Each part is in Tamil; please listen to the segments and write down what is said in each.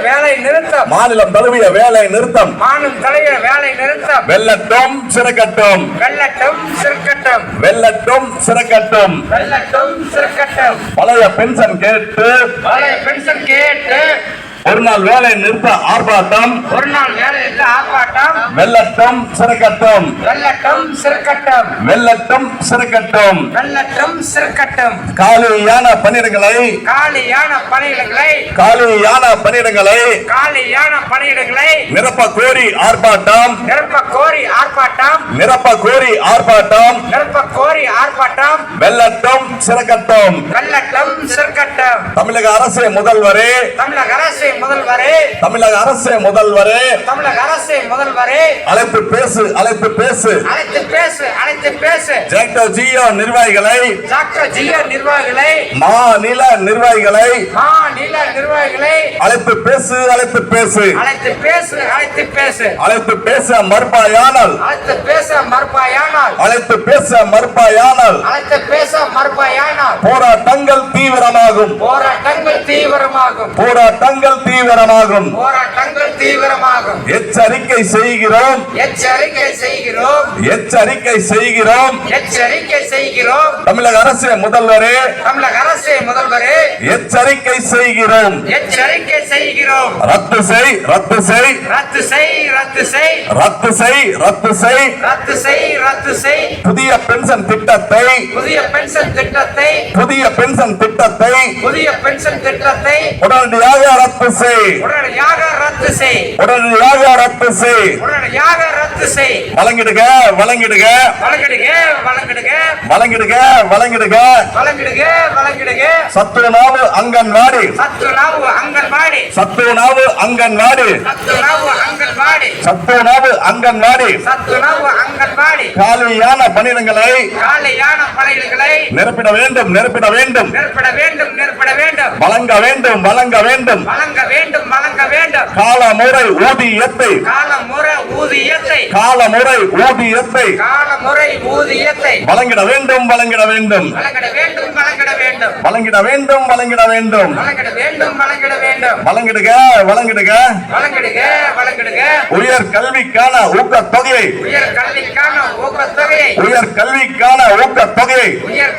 வேலை நிறுத்தம். மாநிலம் தழுவிய வேலை நிறுத்தம். மாநிலம் தலைவர் வேலை நிறுத்தம். வெல்லட்டும் சிறக்கட்டும். வெள்ளட்டும் சிறுக்கட்டும். வெல்லட்டும் சிறக்கட்டும். வெள்ளட்டும் சிறுக்கட்டும். பழைய பென்ஷன் கேட்டு பழைய பென்ஷன் கேட்டு ஒரு நாள் வேலை நிறுத்த ஆர்ப்பாட்டம். ஒரு நாள் வேலை நிறுத்த ஆர்ப்பாட்டம். வெல்லட்டும் சிறக்கட்டும். வெள்ளட்டும் சிறுக்கட்டும். வெல்லட்டும் சிறக்கட்டும். வெள்ளட்டும் சிறுக்கட்டும். காலியான பணியிடங்களை. காலியான பணியிடங்களை. காலியான பணியிடங்களை. காலியான பணியிடங்களை. நிரப்ப கோரி ஆர்ப்பாட்டம். நிரப்ப கோரி ஆர்ப்பாட்டம். நிரப்ப கோரி ஆர்ப்பாட்டம். நிரப்ப கோரி ஆர்ப்பாட்டம். வெல்லட்டும் சிறக்கட்டும். வெள்ளட்டும் சிறுக்கட்டும். தமிழக அரசு முதல்வரே. தமிழக அரசு முதல்வரே. தமிழக அரசு முதல்வரே. தமிழக அரசு முதல்வரே. அழைப்பு பேசு அழைப்பு பேசு. அழைத்து பேசு அழைத்து பேசு. ஜேக்டோ ஜியோ நிர்வாகிகளை டாக்டர் ஜியோ நிர்வாகிகளை மாநில நிர்வாகிகளை மாநில நிர்வாகிகளை அழைப்பு பேசு அழைப்பு பேசு. அழைத்து பேசு அழைத்து பேசு. அழைப்பு பேச மறுப்பாயானால் அழைத்து பேச மறுப்பாயானால் அழைப்பு பேச மறுப்பாயானால் அழைத்து பேச மறுப்பாயானால் போராட்டங்கள் தீவிரமாகும். போராட்டங்கள் தீவிரமாகும். போராட்டங்கள் தீவிரமாகும். போராட்டங்கள் தீவிரமாகும். எச்சரிக்கை செய்கிறோம். எச்சரிக்கை செய்கிறோம். எச்சரிக்கை செய்கிறோம். எச்சரிக்கை செய்கிறோம். தமிழக அரசு முதல்வரே. தமிழக அரசு முதல்வரே. எச்சரிக்கை செய்கிறோம். எச்சரிக்கை செய்கிறோம். ரத்து செய் ரத்து செய். ரத்து செய் ரத்து செய். ரத்து செய் ரத்து செய். ரத்து செய் ரத்து செய். புதிய பென்ஷன் திட்டத்தை. புதிய பென்ஷன் திட்டத்தை. புதிய பென்ஷன் திட்டத்தை. புதிய பென்ஷன் திட்டத்தை. உடனடியாக ரத்து செய். உடனடியாக ரத்து செய். உடனடியாக ரத்து செய். உடனடியாக ரத்து செய்? வழங்கிடுக வழங்கிடுக வழங்கிடுக வழங்கிடுக வழங்கிடுக வழங்கிடுக வழங்கிடுக வழங்கிடுக சத்துணவு அங்கன்வாடி. சத்துணவு அங்கன்வாடி. சத்துணவு அங்கன்வாடி. சத்துணவு அங்கன்வாடி. சத்துணவு அங்கன்வாடி. சத்துணவு அங்கன்வாடி. காலியான பணியிடங்களை. காலையான பணிகளை நிரப்பிட வேண்டும் நிரப்பிட வேண்டும். நிரப்பிட வேண்டும் நிரப்பிட வேண்டும். வழங்க வேண்டும் வழங்க வேண்டும். வழங்க வேண்டும் வழங்க வேண்டும். காலமுறை ஊதியத்தை. காலமுறை ஊதியத்தை. காலமுறை ஊதியத்தை. காலமுறை ஊதியத்தை. வழங்கிட வேண்டும் வழங்கிட வேண்டும். வழங்கிட வேண்டும் வழங்கிட வேண்டும். வழங்கிட வேண்டும் வழங்கிட வேண்டும். வழங்கிட வேண்டும் வழங்கிட வேண்டும். வழங்கிடுக வழங்கிடுக வழங்கிடுக வழங்கிடுக உயர் கல்விக்கான ஊக்கத்தொகையை. உயர் கல்விக்கான ஊக்கத்தொகையை. உயர் கல்விக்கான ஊக்கத்தொகையை. உயர்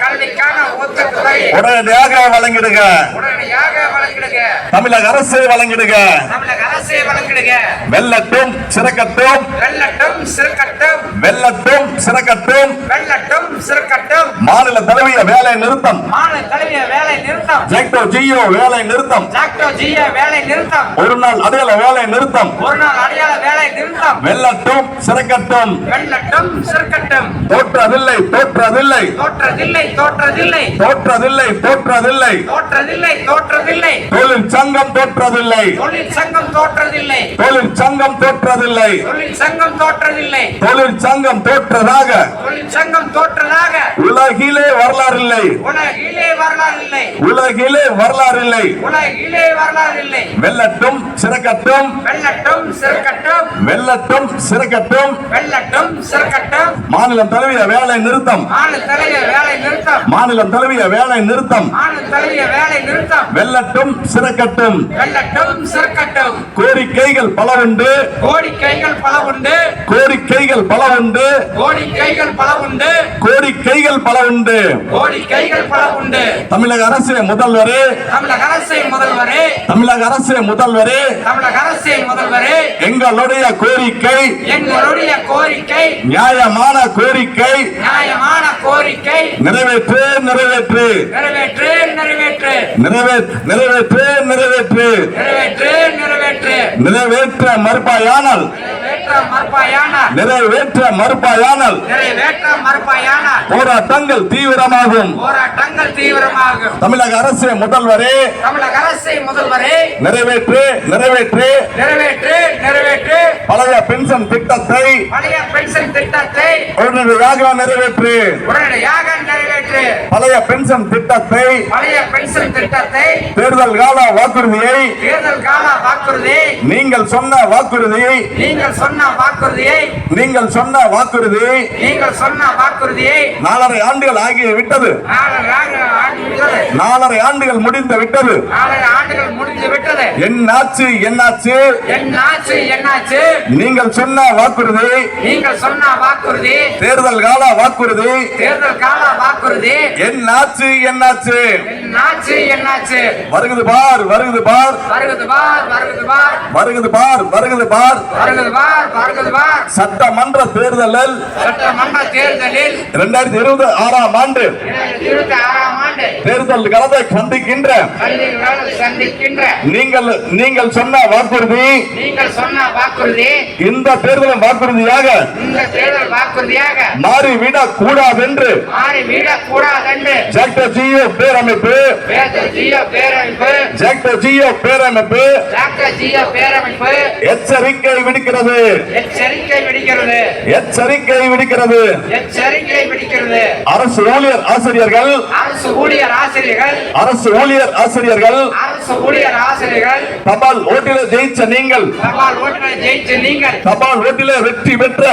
உடனடியாக வழங்கிடுங்க. தமிழக அரசு வழங்கிடுக வெல்லட்டும் சிறக்கட்டும். வெள்ளட்டும் சிறுக்கட்டும். வெல்லட்டும் சிறக்கட்டும். வெள்ளட்டும் சிறுக்கட்டும். மாநில தழுவிய வேலை நிறுத்தம். மாநில தலைவிய வேலை நிறுத்தம். ஜெக்டோ ஜியோ வேலை நிறுத்தம். டாக்டோ ஜிய வேலை நிறுத்தம். ஒரு நாள் அடையாள வேலை நிறுத்தம். ஒரு நாள் அடையாள வேலை நிறுத்தம். வெல்லட்டும் சிறக்கட்டும். வெள்ளட்டும் சிறுக்கட்டும். தோற்றதில்லை தோற்றதில்லை. தோற்றதில்லை தோற்றதில்லை. தோற்றதில்லை தோற்றதில்லை. தோற்றதில்லை தோற்றதில்லை. தொழில் சங்கம் தோற்றதில்லை. தொழில் சங்கம் தோற்றதில்லை. தொழில் சங்கம் தோற்றதில்லை. தொழில் சங்கம் தோற்றதில்லை. தொழில் சங்கம் தோற்றதாக. தொழில் சங்கம் தோற்றதாக. உலகிலே வரலாறு இல்லை உலகிலே வரலாறு இல்லை உலகிலே வரலாறு இல்லை உலகிலே வரலாறு இல்லை வெல்லட்டும் சிறக்கட்டும். வெள்ளட்டும் சிறுக்கட்டும். வெல்லட்டும் சிறக்கட்டும். வெள்ளட்டும் சிறுக்கட்டும். மாநிலம் தழுவிய வேலை நிறுத்தம். மாநில தலைவிய வேலை நிறுத்தம். மாநிலம் தழுவிய வேலை நிறுத்தம். மாநில தலைவிய வேலை நிறுத்தம். வெள்ளட்டும் சிறக்கட்டும். கோரிக்கைகள் பலவென்று கோரிக்கை கோடிக்கைகள் பல உண்டு. கோரிக்கைகள் பல உண்டு. கோடிக்கைகள் பல உண்டு. கோரிக்கைகள் பல உண்டு. கோடிக்கைகள் பல உண்டு. தமிழக அரசு முதல்வரே. தமிழக அரசு முதல்வரே. தமிழக அரசு முதல்வரே. தமிழக அரசு முதல்வரே. எங்களுடைய கோரிக்கை. எங்களுடைய கோரிக்கை. நியாயமான கோரிக்கை. நியாயமான கோரிக்கை. நிறைவேற்று நிறைவேற்று. நிறைவேற்று நிறைவேற்று. நிறைவேற்று நிறைவேற்று நிறைவேற்று. நிறைவேற்று நிறைவேற்று. நிறைவேற்ற மறுப்பாயானால் நிறைவேற்ற மறுப்பாயானால். போராட்டங்கள் தீவிரமாகும். போராட்டங்கள் தீவிரமாகும். தமிழக அரசு முதல்வரே. தமிழக அரசு முதல்வரே. நிறைவேற்று நிறைவேற்று. நிறைவேற்று நிறைவேற்று. பழைய பென்ஷன் திட்டத்தை பழைய பென்ஷன் திட்டத்தை உடனடியாக நிறைவேற்று. உடனடியாக நிறைவேற்று. பழைய பென்ஷன் திட்டத்தை பழைய பென்ஷன் திட்டத்தை தேர்தல் கால வாக்குறுதியை தேர்தல் கால வாக்குறுதி நீங்கள் சொன்ன வாக்குறுதியை நீங்கள் சொன்ன வாக்குறுதியை நீங்கள் சொன்ன வாக்குறுதியை நீங்கள் சொன்ன வாக்குறுதியை நாலரை ஆண்டுகள் ஆகி விட்டது. நாலரை ஆண்டு ஆண்டு விட்டது. நாலரை ஆண்டுகள் முடிந்து விட்டது. நாலரை ஆண்டுகள் முடிந்து விட்டது. என்னாச்சு என்னாச்சு என்னாச்சு என்னாச்சு நீங்கள் சொன்ன வாக்குறுதி நீங்கள் சொன்ன வாக்குறுதி தேர்தல் கால வாக்குறுதி. தேர்தல் கால வாக்குறுதி. என்னாச்சு என்னாச்சு என்னாச்சு என்னாச்சு வருகுது பார் வருகுது பார். வருகுது பார் வருகுது பார். வருகுது பார் வருகுது பார். வருகுது பார் வருகுது பார். சட்டமன்ற தேர்தலில் சட்டமன்ற தேர்தலில் இரண்டாயிரத்தி இருபது ஆறாம் ஆண்டு இருபத்தி ஆறாம் ஆண்டு தேர்தல் சந்திக்கின்ற நீங்கள் நீங்கள் சொன்ன வாக்குறுதி நீங்கள் சொன்ன வாக்குறுதி இந்த தேர்தலின் வாக்குறுதியாக இந்த தேர்தல் வாக்குறுதியாக மாறிவிடக் கூடாதென்று மாறிவிடக் கூடாதென்று டாக்டர் ஜியோ பேரமைப்பு பேரமைப்பு டாக்டர் ஜியோ பேரமைப்பு. டாக்டர் ஜியோ பேரமைப்பு. எச்சரிக்கை விடுக்கிறது. எச்சரிக்கை விடுக்கிறது. எச்சரிக்கை விடுக்கிறது. எச்சரிக்கை விடுக்கிறது. அரசு ஊழியர் ஆசிரியர்கள். அரசு ஊழியர் ஆசிரியர்கள். அரசு ஊழியர் ஆசிரியர்கள். ஆசிரியர்கள் தபால் ஓட்டில ஜெயிச்ச நீங்கள். தபால் ஓட்டுநர் ஜெயிச்சு நீங்கள். தபால் ஓட்டில வெற்றி பெற்ற.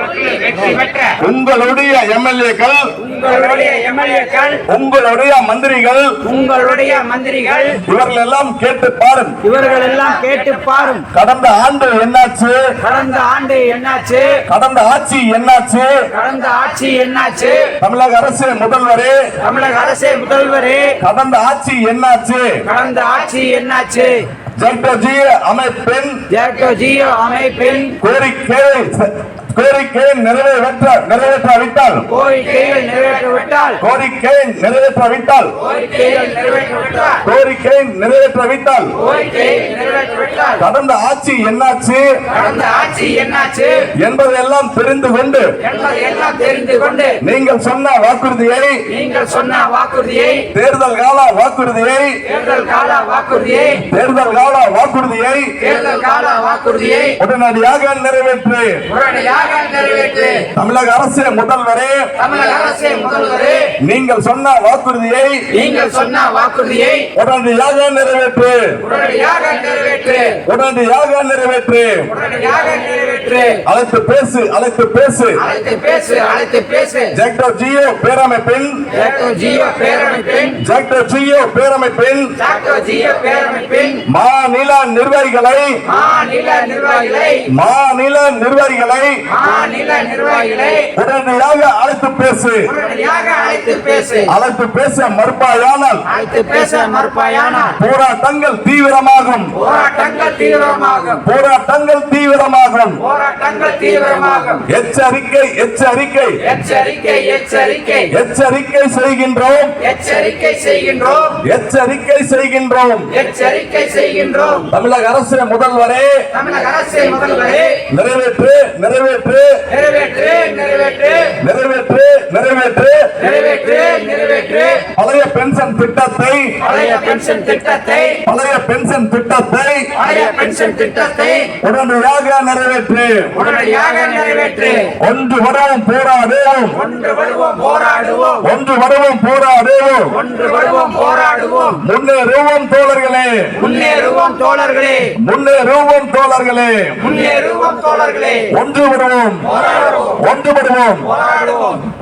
ஓட்டுநர் வெற்றி பெற்ற. உங்களுடைய எம்எல்ஏக்கள். உங்களுடைய எம்எல்ஏக்கள். உங்களுடைய மந்திரிகள். உங்களுடைய மந்திரிகள். இவர்கள் எல்லாம் கேட்டு பாருங்க இவர்கள் எல்லாம் கேட்டு பாரும். கடந்த ஆண்டு என்னாச்சு? கடந்த ஆண்டு என்னாச்சு? கடந்த ஆட்சி என்னாச்சு? கடந்த ஆட்சி என்னாச்சு? தமிழக அரசு முதல்வரே. தமிழக அரசே முதல்வரே. கடந்த ஆட்சி என்னாச்சு? கடந்த ஆட்சி என்னாச்சு? ஜெக்டோஜி அமைப்பின் ஜேக்கோ ஜியோ அமைப்பின் கோரிக்கை கோரிக்கை நிறைவேற்ற நிறைவேற்றாவிட்டால். கோரிக்கைகள் நிறைவேற்றவிட்டால். கோரிக்கை நிறைவேற்றாவிட்டால். கடந்த ஆட்சி என்னாச்சு? கடந்த ஆட்சி என்னாச்சு? என்பதையெல்லாம் தெரிந்து கொண்டு. தெரிந்து கொண்டு. நீங்கள் சொன்ன வாக்குறுதியை. நீங்கள் சொன்ன வாக்குறுதியை. தேர்தல் கால வாக்குறுதியை. தேர்தல் கால வாக்குறுதியை. தேர்தல் கால வாக்குறுதியை. தேர்தல் கால வாக்குறுதியை. உடனடியாக நிறைவேற்று. உடனடியாக நிறைவேற்று தமிழக அரசு முதல்வரே. தமிழக அரசே முதல்வரே. நீங்கள் சொன்ன வாக்குறுதியை நீங்கள் சொன்ன வாக்குறுதியை உடனடியாக நிறைவேற்று. உடனடியாக நிறைவேற்று. உடனடியாக நிறைவேற்று. உடனடியாக நிறைவேற்று. அழைத்து பேசு அழைத்து பேசு. அழைத்து பேசு அழைத்து பேசு. ஜெக்டோ ஜியோ பேரமைப்பின். ஜாக்டோ ஜியோ பேரமைப்பின். ஜெக்டோ ஜியோ பேரமைப்பின். ஜாக்டோ ஜியோ பேரமைப்பின். மாநில நிர்வாகிகளை. மாநில நிர்வாகிகளை. மாநில நிர்வாகிகளை. மாநில நிர்வாகிகளை உடனடியாக அழைத்து பேசு. உடனடியாக அழைத்து பேசு. அழைத்து பேச மறுப்பாயானால் அழைத்து பேச மறுப்பாயானால் போராட்டங்கள் தீவிரமாகும். போராட்டங்கள் தீவிரமாகும். போராட்டங்கள் தீவிரமாகும். போராட்டங்கள் தீவிரமாகும். எச்சரிக்கை எச்சரிக்கை. எச்சரிக்கை எச்சரிக்கை. எச்சரிக்கை செய்கின்றோம். எச்சரிக்கை செய்கின்றோம். எச்சரிக்கை செய்கின்றோம். எச்சரிக்கை செய்கின்றோம். தமிழக அரசு முதல்வரே. தமிழக அரசு முதல்வரே. நிறைவேற்று நிறைவேற்று நிறைவேற்று. நிறைவேற்று நிறைவேற்று. நிறைவேற்று நிறைவேற்று. பழைய பென்ஷன் திட்டத்தை பழைய பென்ஷன் திட்டத்தை பழைய பென்ஷன் திட்டத்தை பழைய பென்ஷன் திட்டத்தை உடனடியாக நிறைவேற்று. உடனடியாக நிறைவேற்று. ஒன்று வருவோம் போராடுவோம். ஒன்று வருவோம் போராடுவோம். ஒன்று வருவோம் போராடுவோம். ஒன்று வருவோம் போராடுவோம். முன்னேறுவோம் தோழர்களே. முன்னேறுவோம் தோழர்களே. முன்னேறுவோம் தோழர்களே. முன்னேறுவோம் தோழர்களே. ஒன்று வருவோம். போராடுவோம். ஒன்று வருவோம். போராடுவோம்.